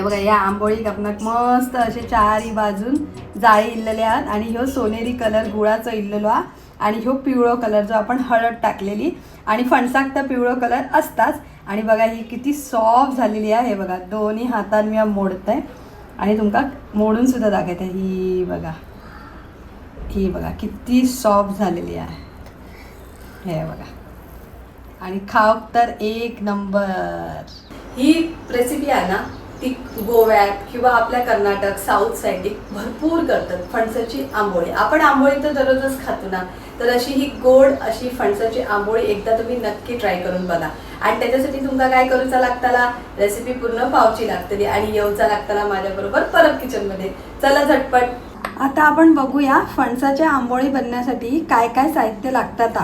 हे बघा या आंबोळी कापणाक मस्त असे चारही बाजून जाळी इल्लेले आहात आणि ह्यो सोनेरी कलर गुळाचो इल्लेलो हा. आणि ह्यो पिवळो कलर जो आपण हळद टाकलेली. आणि फणसाक तर पिवळो कलर असताच. आणि बघा ही किती सॉफ्ट झालेली आहे. हे बघा दोन्ही हातात मी मोडतंय. आणि तुमका मोडून सुद्धा दाखवते. ही बघा ही बघा किती सॉफ्ट झालेली आहे. हे बघा. आणि खाव तर एक नंबर. ही रेसिपी आहे ना ती गोव्यात किंवा आपल्या कर्नाटक साऊथ साईडीक भरपूर करतात फणसाची आंबोळी. आपण आंबोळी तर दररोजच खातो ना तर अशी ही गोड अशी फणसाची आंबोळी एकदा तुम्ही नक्की ट्राय करून बघा. आणि त्याच्यासाठी तुमका काय करूचा लागताला? रेसिपी पूर्ण पावची लागतली आणि येऊचा लागताला माझ्याबरोबर परत किचनमध्ये चला झटपट. आता आपण बघूया फणसाच्या आंबोळी बनण्यासाठी काय काय साहित्य लागतात.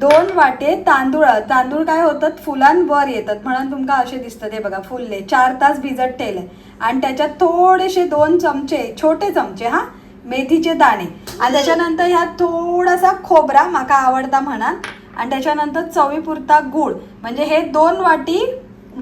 दोन वाटे तांदूळ तांदूळ काय होतात? फुलांवर येतात. म्हणून तुमका असे दिसतात. हे बघा फुलले चार तास भिजत ठेवले आणि त्याच्यात थोडेसे दोन चमचे छोटे चमचे हा? मेथीचे दाणे. आणि त्याच्यानंतर ह्यात थोडासा खोबरा माका आवडता म्हणा आणि त्याच्यानंतर चवीपुरता गूळ. म्हणजे हे दोन वाटी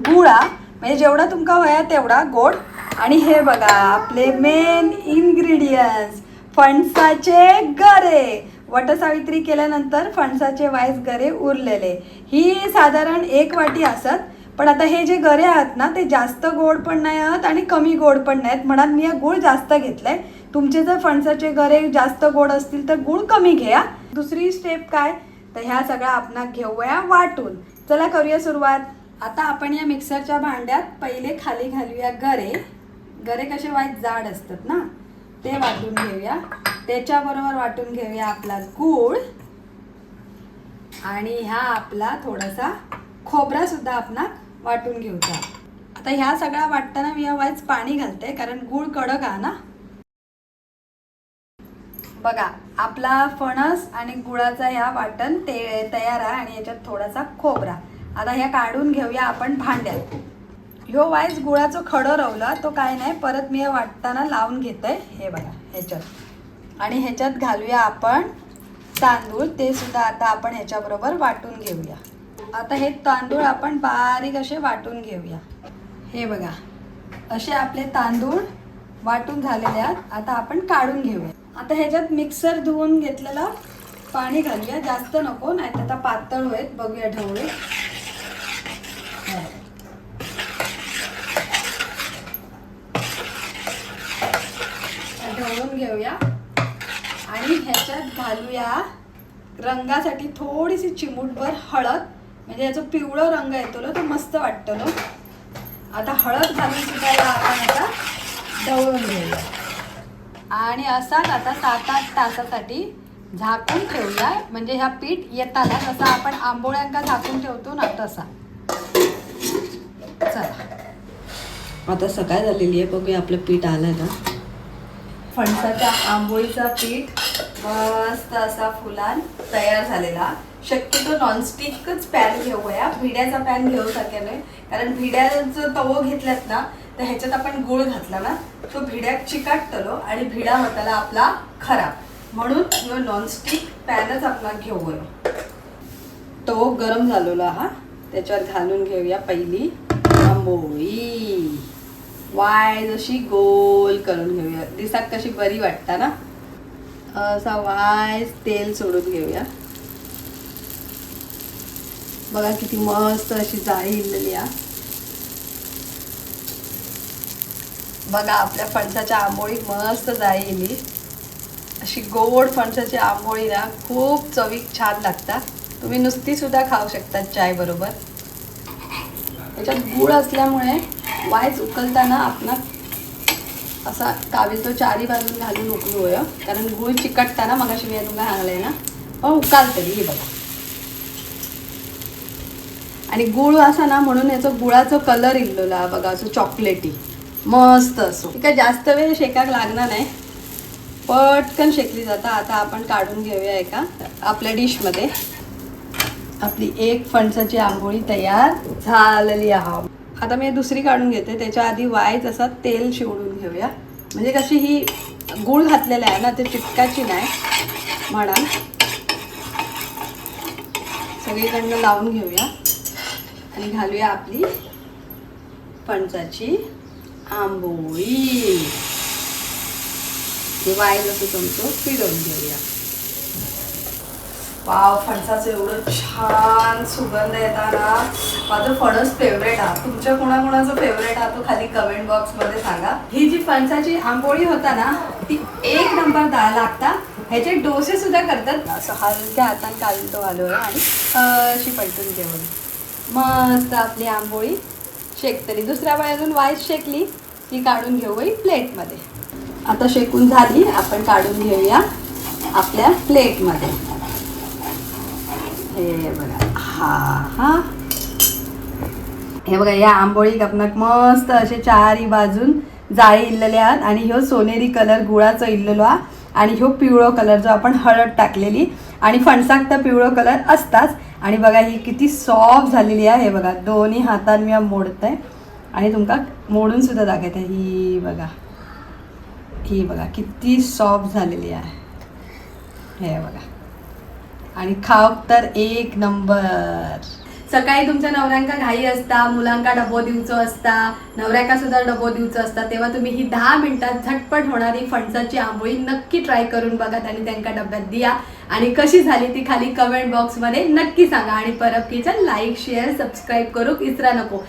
गूळ म्हणजे जेवढा तुमका वया तेवढा गोड. आणि हे बघा आपले मेन इन्ग्रेडियंट्स फणसाचे गरे. वटसावित्री केल्यानंतर फणसाचे वाईस गरे उरलेले. ही साधारण एक वाटी असत पण आता हे जे गरे आहेत ना ते जास्त गोड पण नाही आहेत आणि कमी गोड पण नाहीत. म्हणून मी गूळ जास्त घेतलाय. तुमचे जर फणसाचे गरे जास्त गोड असतील तर गूळ कमी घ्या. दुसरी स्टेप काय? तर ह्या सगळ्या आपण घेऊया वाटून. चला करूया सुरुवात. आता आपण या मिक्सरच्या भांड्यात पहिले खाली घालूया गरे. गरे कसे वाईट जाड असतात ना? ते वाटून घेऊया. त्याच्याबरोबर वाटून घेऊया आपला गूळ. आणि ह्या आपला थोडासा खोबरा सुद्धा आपण वाटून घेऊचा आता ह्या सगळ्या वाटताना मी या पाणी घालते कारण गूळ कडक आहे ना. बघा आपला फणस आणि गुळाचा ह्या वाटण ते तयार आहे आणि याच्यात थोडासा खोबरा. आता ह्या काढून घेऊया आपण भांड्यात. ह्यो वाईस गुळाचं खडं रवला तो काय नाही परत मी हे वाटताना लावून घेते. हे बघा ह्याच्यात. आणि ह्याच्यात घालूया आपण तांदूळ ते सुद्धा आता आपण ह्याच्याबरोबर वाटून घेऊया. आता हे तांदूळ आपण बारीक असे वाटून घेऊया. हे बघा असे आपले तांदूळ वाटून झालेले आहेत. आता आपण काढून घेऊया. आता ह्याच्यात मिक्सर धुवून घेतलेलं पाणी घालूया. जास्त नको नाही तर आता पातळ होईल. बघूया ढवळे ढवळून घेऊया. आणि ह्याच्यात घालूया रंगासाठी थोडीशी चिमूटभर हळद. म्हणजे याचा पिवळं रंग येतो ना तो मस्त वाटतो ना. आता हळद घालून सुद्धा या आपण आता ढवळून घेऊया. आणि असाच आता सात आठ तासासाठी झाकून ठेवूया. म्हणजे ह्या पीठ येताना जसा आपण आंबोळ्यांका झाकून ठेवतो ना तसा. चला. आता सकाळ झालेली आहे बघूया आपलं पीठ आलं का फणसाच्या आंबोळीचा पीठ मस्त असा फुलान तयार झालेला. शक्यतो नॉनस्टिकच पॅन घेऊया. भिड्याचा पॅन घेऊ शकेल कारण भिड्याचं तवो घेतल्यात ना तर ह्याच्यात आपण गुळ घातला ना तो भिड्यात चिकाटतलो आणि भिडा होताला आपला खराब. म्हणून ह्यो नॉनस्टिक पॅनच आपण घेऊया तो गरम झालेला हा. त्याच्यावर घालून घेऊया पहिली आंबोळी. वाय जशी गोल करून घेऊया. दिसात कशी बरी वाटता ना? असा वाय तेल सोडून घेऊया. बघा किती मस्त अशी जाळी इल्लेली आहे बघा आपल्या फणसाच्या आंबोळी मस्त जाळी इली अशी गोड फणसाची आंबोळी ना खूप चवीक छान लागतात तुम्ही नुसती सुद्धा खाऊ शकता चाय बरोबर त्याच्यात गूळ असल्यामुळे वायच उकलताना आपण असा कावेल तो चारी बाजून घालून उकलूया. कारण गुळ चिकटताना मग अशी मी तुम्हाला सांगलंय ना पण उकाल तरी हे बघा. आणि गुळ असा ना म्हणून याचं गुळाचं कलर इल्लोला बघा असं चॉकलेटी मस्त असो. ठीक आहे जास्त वेळ शेकाक लागणार नाही. पटकन शेकली जाता. आता आपण काढून घेऊया एका आपल्या डिशमध्ये. आपली एक फणसाची आंघोळी तयार झालेली आहोत आता मी दुसरी काढून घेते. त्याच्या आधी वायच असा तेल शिवडून घेऊया. म्हणजे कशी ही गूळ घातलेला आहे ना ते चिटकाची नाही म्हणा सगळीकडनं लावून घेऊया. आणि घालूया आपली पणसाची आंबोळी. वाय जसं असं चमचो फिरवून घेऊया. वाव फणसाचं एवढं छान सुगंध येताना माझं फणस फेवरेट आहे तुमच्या कोणाकोणाचं फेवरेट आहे तो खाली कमेंट बॉक्समध्ये सांगा. ही जी फणसाची आंबोळी होता ना ती एक नंबर दा लागता. ह्याचे डोसे सुद्धा करतात. असं हलक्या हाताने कालतो आलो आणि अशी पलटून जेवण मस्त आपली आंबोळी शेकतली. दुसऱ्या बाजून वाईस शेकली ती काढून घेऊ बाई प्लेटमध्ये आता शेकून झाली. आपण काढून घेऊया आपल्या प्लेटमध्ये हे बघा हा हा हे बघा या आंबोळी गपनक मस्त असे चारही बाजून जाळी इल्लेले आहात आणि ह्यो सोनेरी कलर गुळाचो इल्लेलो हा आणि ह्यो पिवळो कलर जो आपण हळद टाकलेली. आणि फणसाक तर पिवळो कलर असताच. आणि बघा ही किती सॉफ्ट झालेली आहे. हे बघा दोन्ही हातात मी मोडत आहे आणि तुमका मोडून सुद्धा दाखवते. ही बघा ही बघा किती सॉफ्ट झालेली आहे. हे बघा. आणि खावप तर एक नंबर. सकाळी तुमच्या नवऱ्यांका घाई असता मुलांका डबो दिवचो असता नवऱ्याका सुद्धा डबो दिवचो असता तेव्हा तुम्ही ही दहा मिनिटात झटपट होणारी फणसाची आंबोळी नक्की ट्राय करून बघा आणि त्यांका डब्यात द्या. आणि कशी झाली ती खाली कमेंट बॉक्समध्ये नक्की सांगा. आणि Parab kitchen like share subscribe करू इसरा नको.